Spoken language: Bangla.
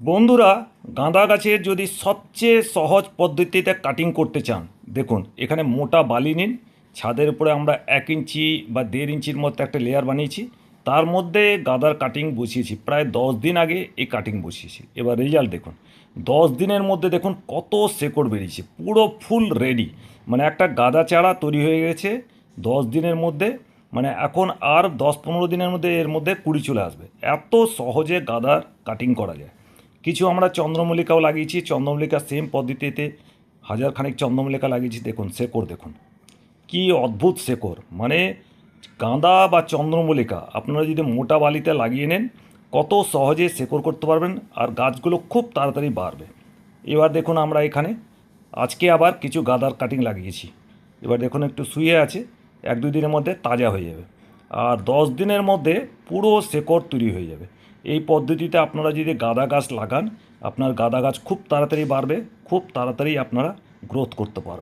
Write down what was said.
বন্ধুরা, গাঁদা গাছের যদি সবচেয়ে সহজ পদ্ধতিতে কাটিং করতে চান, দেখুন, এখানে মোটা বালি নিন, ছাদের উপরে আমরা এক ইঞ্চি বা দেড় ইঞ্চির মতো একটা লেয়ার বানিয়েছি, তার মধ্যে গাঁদার কাটিং বসিয়েছি, প্রায় দশ দিন আগে এই কাটিং বসিয়েছি। এবার রেজাল্ট দেখুন, দশ দিনের মধ্যে দেখুন কত শেকড় বেরিয়েছে, পুরো ফুল রেডি মানে একটা গাঁদা চারা তৈরি হয়ে গেছে, দশ দিনের মধ্যে মানে এখন আর দশ পনেরো দিনের মধ্যে এর মধ্যে কুড়ি চলে আসবে। এত সহজে গাদার কাটিং করা যায়। কিছু আমরা চন্দ্রমল্লিকাও লাগিয়েছি, চন্দ্রমল্লিকা সেম পদ্ধতিতে হাজার খানিক চন্দ্রমল্লিকা লাগিয়েছি, দেখুন, শেকড় দেখুন। কি অদ্ভুত শেকড় মানে গাঁদা বা চন্দ্রমল্লিকা, আপনারা যদি মোটা বালিতে লাগিয়ে নেন, কত সহজে শেকড় করতে পারবেন আর গাছগুলো খুব তাড়াতাড়ি বাড়বে। এবার দেখুন আমরা এখানে, আজকে আবার কিছু গাদার কাটিং লাগিয়েছি। এবার দেখুন একটু শুয়ে আছে, এক দুই দিনের মধ্যে তাজা হয়ে যাবে। আর দশ দিনের মধ্যে পুরো শেকড় তৈরি হয়ে যাবে। এই পদ্ধতিতে আপনারা যদি গাঁদা গাছ লাগান, আপনার গাঁদা গাছ খুব তাড়াতাড়ি বাড়বে, খুব তাড়াতাড়ি আপনারা গ্রোথ করতে পারবেন।